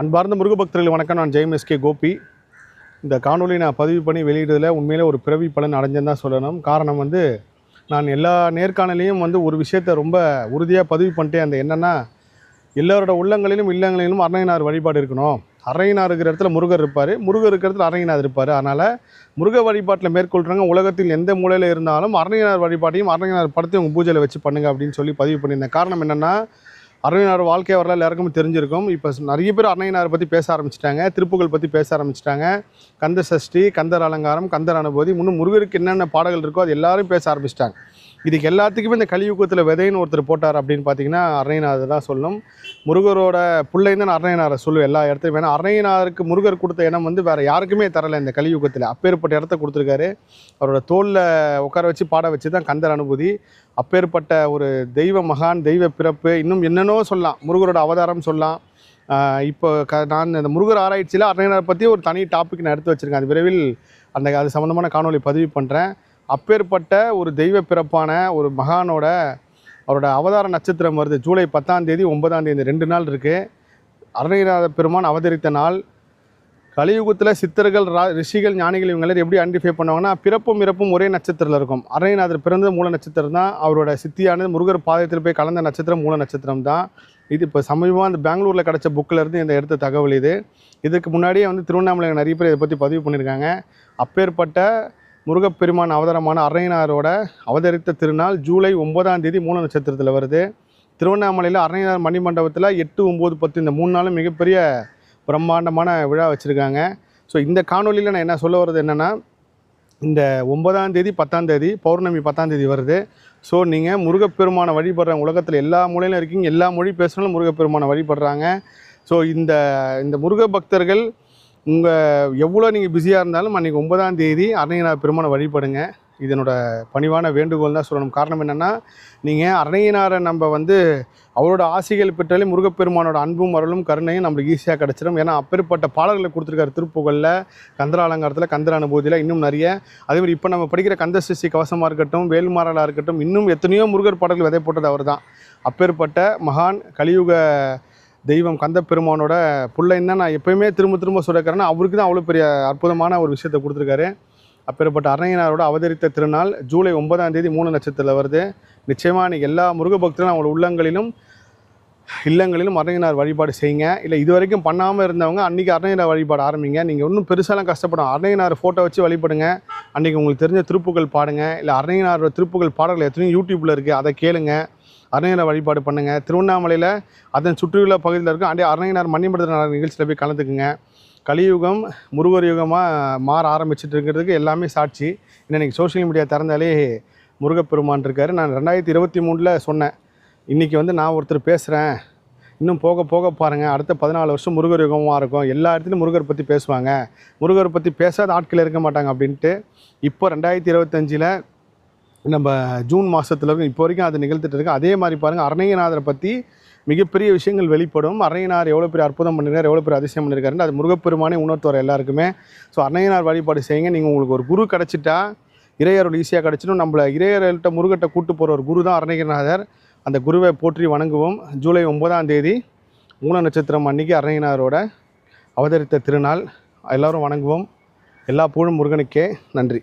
அன்பார்ந்த முருகபக்தர்கள் வணக்கம். நான் ஜெயம் எஸ்கே கோபி. இந்த காணொலி நான் பதிவு பண்ணி வெளியிடுறதுல உண்மையிலே ஒரு பிறவி பலன் அடைஞ்சேன்னு தான் சொல்லணும். காரணம் வந்து நான் எல்லா நேர்காணலையும் வந்து ஒரு விஷயத்தை ரொம்ப உறுதியாக பதிவு பண்ணிட்டேன். அந்த என்னென்னா எல்லாரோட உள்ளங்களிலும் இல்லங்களிலும் அரணையனார் வழிபாடு இருக்கணும். அரணகினார் இருக்கிற இடத்துல முருகர் இருப்பார். முருகர் இருக்கிற இடத்துல அரங்கினார் இருப்பார். அதனால் முருக வழிபாட்டில் மேற்கொள்கிறவங்க உலகத்தில் எந்த மூலையில் இருந்தாலும் அரணகினார் வழிபாட்டையும் அரணகினார் படத்தையும் உங்கள் பூஜையில் வச்சு பண்ணுங்க அப்படின்னு சொல்லி பதிவு பண்ணியிருந்தேன். காரணம் என்னென்னா அருணையனார் வாழ்க்கை வரலாறு எல்லாருக்கும் தெரிஞ்சிருக்கும். இப்போ நிறைய பேர் அருணையனாரை பற்றி பேச ஆரம்பிச்சிட்டாங்க. திருப்புகள் பற்றி பேச ஆரம்பிச்சிட்டாங்க. கந்த சஷ்டி கந்தர் அலங்காரம் கந்தர் அனுபூதி இன்னும் முருகருக்கு என்னென்ன பாடல்கள் இருக்கோ அது எல்லாரும் பேச ஆரம்பிச்சிட்டாங்க. இதுக்கு எல்லாத்துக்குமே இந்த கலியுகத்தில் விதைன்னு ஒருத்தர் போட்டார் அப்படின்னு பார்த்தீங்கன்னா அருணையனார் தான் சொல்லும் முருகரோட பிள்ளைன்னு நான் அருணையனாரை சொல்லுவேன் எல்லா இடத்துலையும். வேணால் அருணையனாருக்கு முருகர் கொடுத்த இடம் வந்து வேறு யாருக்குமே தரலை இந்த கலியுகத்தில். அப்பேற்பட்ட இடத்த கொடுத்துருக்காரு. அவரோட தோலில் உட்கார வச்சு பாட வச்சு தான் கந்தர் அனுபூதி. அப்பேற்பட்ட ஒரு தெய்வ மகான் தெய்வ பிறப்பு இன்னும் என்னென்னோ சொல்லலாம். முருகரோட அவதாரம் சொல்லலாம். இப்போ க நான் இந்த முருகர் ஆராய்ச்சியில் அருணையனார் பற்றி ஒரு தனி டாபிக் நான் எடுத்து வச்சுருக்கேன். அது விரைவில் அந்த அது சம்மந்தமான காணொலி பதிவு பண்ணுறேன் அப்பேற்பட்ட ஒரு தெய்வ பிறப்பான ஒரு மகானோட அவரோட அவதார நட்சத்திரம் வருது. ஜூலை பத்தாம் தேதி ஒன்பதாம் தேதி ரெண்டு நாள் இருக்குது அருணைநாத பெருமான் அவதரித்த நாள். கலியுகத்தில் சித்தர்கள் ரா ரிஷிகள் ஞானிகள் இவங்க எல்லாரும் எப்படி ஐடென்டிஃபை பண்ணுவாங்கன்னா பிறப்பும் இறப்பும் ஒரே நட்சத்திரத்தில் இருக்கும். அருணைநாதர் பிறந்த மூல நட்சத்திரம் தான். அவரோட சித்தியானது முருகர் பாதத்தில் போய் கலந்த நட்சத்திரம் மூல நட்சத்திரம் தான். இது இப்போ சமீபமாக அந்த பெங்களூரில் கிடச்ச புக்கிலேருந்து இந்த எடுத்த தகவல் இது. இதுக்கு முன்னாடியே வந்து திருவண்ணாமலையில் நிறைய பேர் இதை பற்றி பதிவு பண்ணியிருக்காங்க. அப்பேற்பட்ட முருகப்பெருமான் அவதாரமான அருணையனாரோட அவதரித்த திருநாள் ஜூலை ஒன்பதாம் தேதி மூல நட்சத்திரத்தில் வருது. திருவண்ணாமலையில் அரண்யனார் மணி மண்டபத்தில் எட்டு ஒம்பது பத்து இந்த மூணு நாளும் மிகப்பெரிய பிரம்மாண்டமான விழா வச்சுருக்காங்க. ஸோ இந்த காணொலியில் நான் என்ன சொல்ல வர்றது என்னென்னா இந்த ஒன்பதாம் தேதி பத்தாம் தேதி பௌர்ணமி பத்தாம் தேதி வருது. ஸோ நீங்கள் முருகப்பெருமானை வழிபடுற உலகத்தில் எல்லா மொழியிலும் இருக்கீங்க எல்லா மொழி பேசுனாலும் முருகப்பெருமானை வழிபடுறாங்க. ஸோ இந்த இந்த முருக பக்தர்கள் உங்கள் எவ்வளோ நீங்கள் பிஸியாக இருந்தாலும் அன்றைக்கி ஒன்பதாம் தேதி அருணையனார் பெருமானை வழிபடுங்க. இதனோட பணிவான வேண்டுகோள் தான் சொல்லணும். காரணம் என்னென்னா நீங்கள் அரணியனாரை நம்ம வந்து அவரோட ஆசைகள் பெற்றாலே முருகப்பெருமானோட அன்பும் அருளும் கருணையும் நம்மளுக்கு ஈஸியாக கிடச்சிடும் ஏன்னா அப்பேற்பட்ட பாடல்களை கொடுத்துருக்காரு திருப்புகழில் கந்தர அலங்காரத்தில் கந்தர அனுபூதியில் இன்னும் நிறைய. அதேமாதிரி இப்போ நம்ம படிக்கிற கந்தசஷ்டி கவசமாக இருக்கட்டும் வேல்மாறலாக இருக்கட்டும் இன்னும் எத்தனையோ முருகர் பாடல்கள் விதை போட்டது அவர் தான் அப்பேற்பட்ட மகான் கலியுக தெய்வம் கந்த பெருமானோட பிள்ளைன்னு தான் நான் எப்பயுமே திரும்ப திரும்ப சொல்லிருக்கிறேன்னா அவருக்கு தான் அவ்வளோ பெரிய அற்புதமான ஒரு விஷயத்தை கொடுத்துருக்காரு. அப்பேற்பட்ட அருணையனாரோட அவதரித்த திருநாள் ஜூலை ஒன்பதாம் தேதி மூணு நட்சத்திரத்தில் வருது. நிச்சயமாக இன்றைக்கி எல்லா முருக பக்தரும் அவங்களோட உள்ளங்களிலும் இல்லங்களிலும் அருணையனார் வழிபாடு செய்யுங்க. இல்லை இது வரைக்கும் பண்ணாமல் இருந்தவங்க அன்றைக்கி அருணையனார் வழிபாடு ஆரம்பிங்க. நீங்கள் இன்னும் பெருசாலாம் கஷ்டப்படும் அருணையனார் ஃபோட்டோ வச்சு வழிபடுங்க. அன்றைக்கி உங்களுக்கு தெரிஞ்ச திருப்புகள் பாடுங்க. இல்லை அருணையனாரோட திருப்புகள் பாடல்கள் எத்தனையும் யூடியூப்பில் இருக்குது அதை கேளுங்கள் அருணையனார் வழிபாடு பண்ணுங்கள் திருவண்ணாமலையில் அதன் சுற்றியுள்ள பகுதியில் இருக்க அண்டே அருணையனார் மணிமண்டல நிகழ்ச்சியில் போய் கலந்துக்குங்க. கலியுகம் முருகர் யுகமாக மாற ஆரம்பிச்சிட்டு இருக்கிறதுக்கு எல்லாமே சாட்சி. இன்னைக்கு சோஷியல் மீடியா திறந்தாலே முருகப்பெருமான் இருக்கார். நான் ரெண்டாயிரத்தி இருபத்தி மூணில் சொன்னேன். இன்றைக்கி வந்து நான் ஒருத்தர் பேசுகிறேன் இன்னும் போக போக பாருங்கள் அடுத்த பதினாலு வருஷம் முருகர் யுகமாக இருக்கும். எல்லா இடத்துலையும் முருகர் பற்றி பேசுவாங்க. முருகர் பற்றி பேசாத ஆட்கள் இருக்க மாட்டாங்க அப்படின்ட்டு இப்போ ரெண்டாயிரத்தி இருபத்தஞ்சில் நம்ம ஜூன் மாதத்தில் இப்போ வரைக்கும் அது நிகழ்த்திட்டு இருக்கு. அதே மாதிரி பாருங்கள் அருணையநாதரை பற்றி மிகப்பெரிய விஷயங்கள் வெளிப்படும். அருணையனார் எவ்வளோ பெரிய அற்புதம் பண்ணிருக்காரு எவ்வளோ பெரிய அதிசயம் பண்ணியிருக்காருன்னு அது முருகப்பெருமானே உணர்த்துவார் எல்லாருக்குமே. ஸோ அருணையனார் வழிபாடு செய்யுங்க. நீங்கள் உங்களுக்கு ஒரு குரு கிடச்சிட்டா இறையருள் ஈஸியாக கிடச்சிடும். நம்மளை இறையர்கள்ட்ட முருகட்ட கூட்டு போகிற ஒரு குரு தான் அருணையநாதர் அந்த குருவை போற்றி வணங்குவோம். ஜூலை ஒன்பதாம் தேதி மூல நட்சத்திரம் அன்னைக்கு அருணையனாரோட அவதரித்த திருநாள். எல்லாரும் வணங்குவோம். எல்லா புகழும் முருகனுக்கே. நன்றி.